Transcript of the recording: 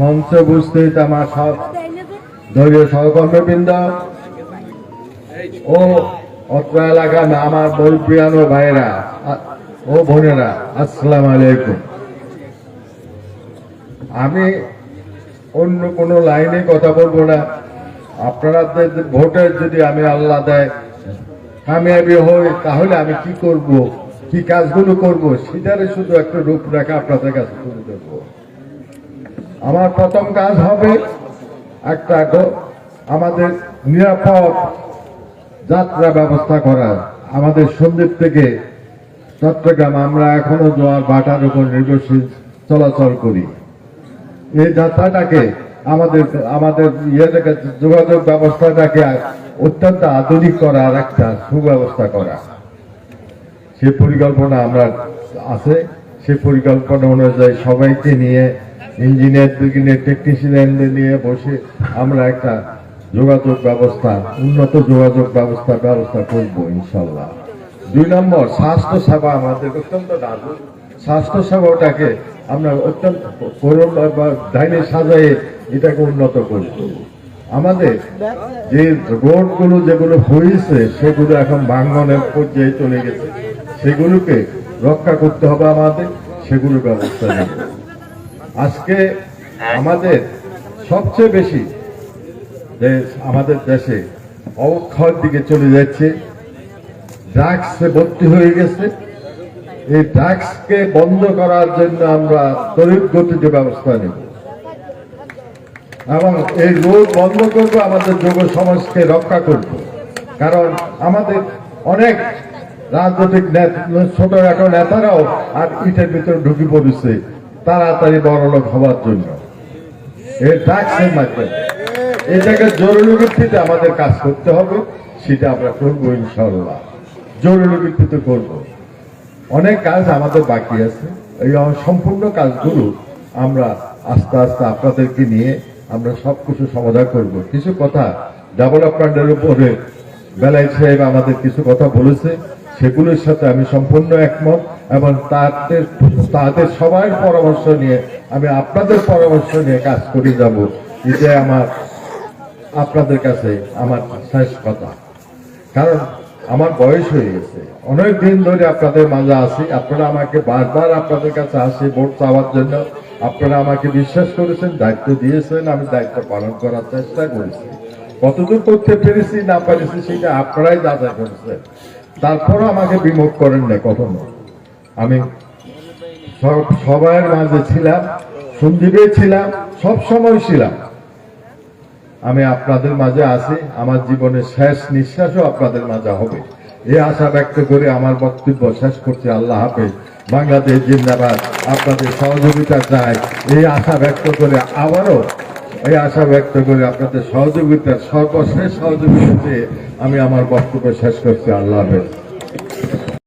মঞ্চ উপস্থিত আমার সব দলীয় সহকর্মীবৃন্দ ও অত্র এলাকার আমার বলপ্রিয়ানো ভাইরা ও বোনেরা, আসসালাম আলাইকুম। আমি অন্য কোনো লাইনে কথা বলব না। আপনাদের ভোটের যদি আমি আল্লাহ দেয়, কামিয়াবি হই, তাহলে আমি কি করব? কি কাজগুলো করব, সেটারে শুধু একটা রূপরেখা আপনাদের কাছে তুলে ধরবো। আমার প্রথম কাজ হবে একটা আমাদের নিরাপদ যাত্রা ব্যবস্থা করা। আমাদের সন্দ্বীপ থেকে চট্টগ্রাম, আমরা এখনও জোয়ার বাটার উপর নির্ভরশীল চলাচল করি। এই যাত্রাটাকে আমাদের আমাদের ইয়েটাকে যোগাযোগ ব্যবস্থাটাকে অত্যন্ত আধুনিক করার একটা সুব্যবস্থা করা। সে পরিকল্পনা আমরা আছে। সে পরিকল্পনা অনুযায়ী সবাইকে নিয়ে ইঞ্জিনিয়ারদেরকে নিয়ে টেকনিশিয়ানদের নিয়ে বসে আমরা একটা যোগাযোগ ব্যবস্থা, উন্নত যোগাযোগ ব্যবস্থা ব্যবস্থা করব, ইনশাল্লাহ। দুই নম্বর স্বাস্থ্য সেবা আমাদের অত্যন্ত নাজুক। স্বাস্থ্য সেবাটাকে আমরা অত্যন্ত ডাইনে সাজায়ে এটাকে উন্নত করব আমাদের যে রোডগুলো যেগুলো হয়েছে, সেগুলো এখন ভাঙ্গনের পর্যায়ে চলে গেছে। সেগুলোকে রক্ষা করতে হবে আমাদের সেগুলোর ব্যবস্থা নেব। আজকে আমাদের সবচেয়ে বেশি আমাদের দেশে অবক্ষয়ের দিকে চলে যাচ্ছে। ড্রাগসে ভর্তি হয়ে গেছে। এই ড্রাগসকে বন্ধ করার জন্য আমরা তড়িৎ গতিতে ব্যবস্থা নেব। এবং এই রোগ বন্ধ করব, আমাদের যুব সমাজকে রক্ষা করব। কারণ আমাদের অনেক রাজনৈতিক নেত- ছোটখাটো নেতারাও আর ইটের ভিতরে ঢুকে পড়েছে। তাড়াতাড়ি বড়লোক হওয়ার জন্য। এটাকে জরুরি ভিত্তিতে আমাদের কাজ করতে হবে, সেটা আমরা করব ইনশাল্লাহ জরুরি ভিত্তিতে করব। অনেক কাজ আমাদের বাকি আছে। এই সম্পূর্ণ কাজগুলো আমরা আস্তে আস্তে আপনাদেরকে নিয়ে আমরা সবকিছু সমাধান করব। কিছু কথা ডেভেলপমেন্টের উপরে বেলাই সাহেব আমাদের কিছু কথা বলেছে। সেগুলোর সাথে আমি সম্পূর্ণ একমত এবং তাদের তাদের সবার পরামর্শ নিয়ে আমি আপনাদের পরামর্শ নিয়ে কাজ করে যাব। এটাই আমার, আপনাদের কাছে আমার শেষ কথা। কারণ আমার বয়স হয়ে গেছে। অনেক দিন ধরে আপনাদের মাঝে আছি। আপনারা আমাকে বারবার আপনাদের কাছে আসি ভোট চাওয়ার জন্য। আপনারা আমাকে বিশ্বাস করেছেন, দায়িত্ব দিয়েছেন। আমি দায়িত্ব পালন করার চেষ্টা করেছি। কতদূর করতে পেরেছি না পেরেছি, সেটা আপনারাই যাচাই করেছেন। তারপরও আমাকে বিমুখ করেন না কখনো। আমি সব- সবার মাঝে ছিলাম সন্দীপে ছিলাম, সব সময় ছিলাম। আমি আপনাদের মাঝে আছি, আমার জীবনের শেষ নিঃশ্বাসও আপনাদের মাঝে হবে। এই আশা ব্যক্ত করে আমার বক্তব্য শেষ করছি। আল্লাহ হাফেজ। বাংলাদেশ জিন্দাবাদ। আপনাদের সহযোগিতা চাই। এই আশা ব্যক্ত করে আবারও এই আশা ব্যক্ত করে আপনাদের সহযোগিতার সর্বশেষ সহযোগিতা আমি আমার বক্তব্য শেষ করছি। আল্লাহ হাফেজ।